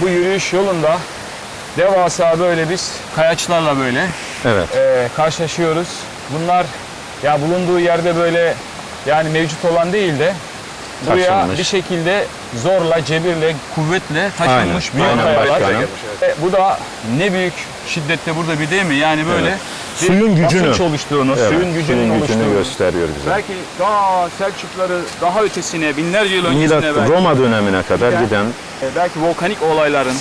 Bu yürüyüş yolunda devasa böyle biz kayaçlarla böyle Evet. e, karşılaşıyoruz. Bunlar ya bulunduğu yerde böyle yani mevcut olan değil de buraya Taşınmış. bir şekilde zorla, cebirle, kuvvetle taşınmış Aynen, büyük aynen kayalar. başkanım. E, bu da ne büyük şiddette burada bir değil mi? Yani böyle Evet. Suyun gücünü. basınç oluştuğunu, Evet, suyun gücünün suyun gücünü oluştuğunu. gösteriyor bize. Belki daha Selçukları daha ötesine, binlerce yıl öncesine Milat belki. Roma dönemine kadar Giden- giden E, belki volkanik olayların,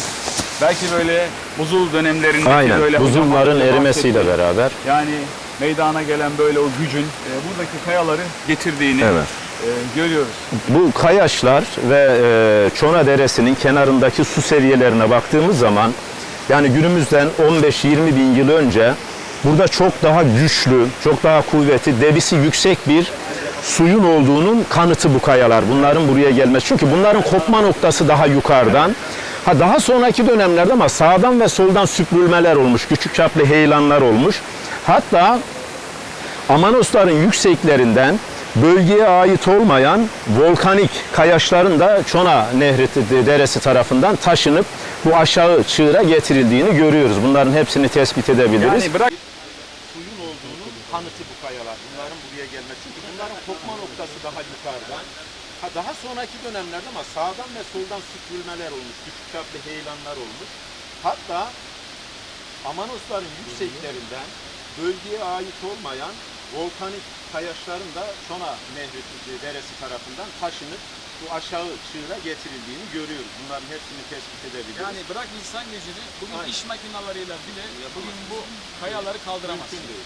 belki böyle buzul dönemlerindeki aynen böyle buzulların erimesiyle beraber yani meydana gelen böyle o gücün e, buradaki kayaları getirdiğini evet. e, görüyoruz. Bu kayaçlar ve e, Çona Deresi'nin kenarındaki su seviyelerine baktığımız zaman yani günümüzden 15-20 bin yıl önce burada çok daha güçlü, çok daha kuvvetli, debisi yüksek bir suyun olduğunun kanıtı bu kayalar. Bunların buraya gelmesi. Çünkü bunların kopma noktası daha yukarıdan. Ha daha sonraki dönemlerde ama sağdan ve soldan süpürülmeler olmuş. Küçük çaplı heyelanlar olmuş. Hatta Amanosların yükseklerinden bölgeye ait olmayan volkanik kayaçların da Çona Nehri deresi tarafından taşınıp bu aşağı çığıra getirildiğini görüyoruz. Bunların hepsini tespit edebiliriz. Yani bırak kanıtı bu kayalar. Bunların buraya gelmesi. Çünkü bunların kopma noktası daha yukarıdan. Ha daha sonraki dönemlerde ama sağdan ve soldan süpürülmeler olmuş. Küçük çaplı heyelanlar olmuş. Hatta Amanosların yükseklerinden bölgeye ait olmayan volkanik kayaçların da Çona Nehri deresi tarafından taşınıp bu aşağı çığıra getirildiğini görüyoruz. Bunların hepsini tespit edebiliriz. yani bırak insan gücünü bugün Aynen. iş makinalarıyla bile bugün bu kayaları kaldıramaz. Mümkün değil.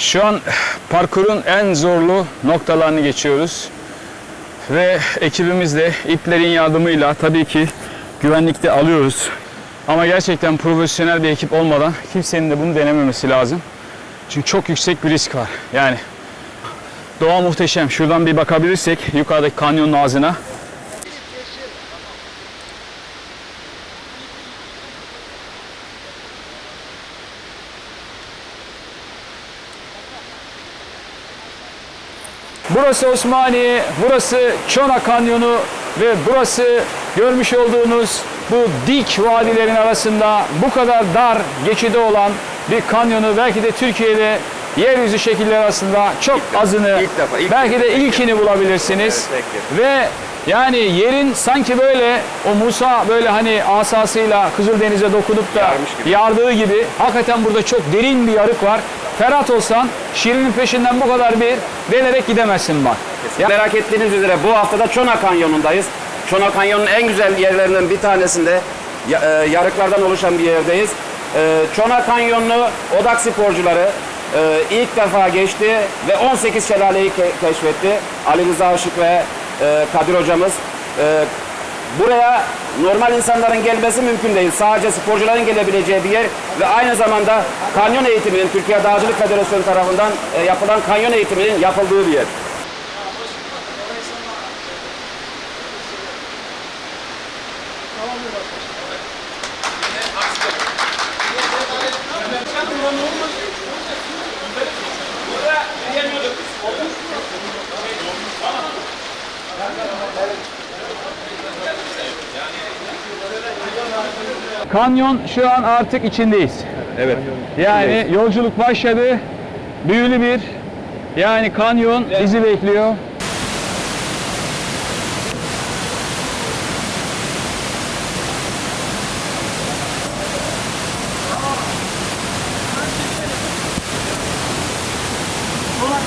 Şu an parkurun en zorlu noktalarını geçiyoruz. Ve ekibimizle iplerin yardımıyla tabii ki güvenlikte alıyoruz. Ama gerçekten profesyonel bir ekip olmadan kimsenin de bunu denememesi lazım. Çünkü çok yüksek bir risk var. Yani doğa muhteşem. Şuradan bir bakabilirsek yukarıdaki kanyonun ağzına. Burası Osmaniye, burası Çona Kanyonu ve burası görmüş olduğunuz bu dik vadilerin arasında bu kadar dar geçidi olan bir kanyonu belki de Türkiye'de yeryüzü şekilleri arasında çok azını ilk defa, ilk belki de ilkini bulabilirsiniz. Evet, ve yani yerin sanki böyle o Musa böyle hani asasıyla Kızıldeniz'e dokunup da gibi. yardığı gibi hakikaten burada çok derin bir yarık var. Ferhat olsan Şirin'in peşinden bu kadar bir delerek gidemezsin bak. Ya merak ettiğiniz üzere bu haftada Çona Kanyonu'ndayız. Çona Kanyonu'nun en güzel yerlerinden bir tanesinde ya- e, yarıklardan oluşan bir yerdeyiz. E, Çona Kanyonu'nu odak sporcuları e, ilk defa geçti ve 18 şelaleyi ke- keşfetti. Ali Rıza Işık ve e, Kadir hocamız. E, Buraya normal insanların gelmesi mümkün değil. Sadece sporcuların gelebileceği bir yer ve aynı zamanda kanyon eğitiminin Türkiye Dağcılık Federasyonu tarafından e, yapılan kanyon eğitiminin yapıldığı bir yer. Kanyon şu an artık içindeyiz. Evet. Yani yolculuk başladı. Büyülü bir yani kanyon bizi bekliyor.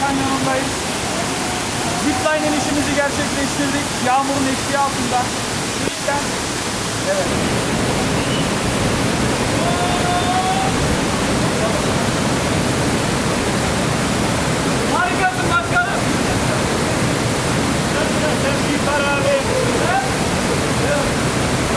Kanyonu'ndayız. Zipline inişimizi gerçekleştirdik. Yağmurun eşiği altında. Bu yüzden evet.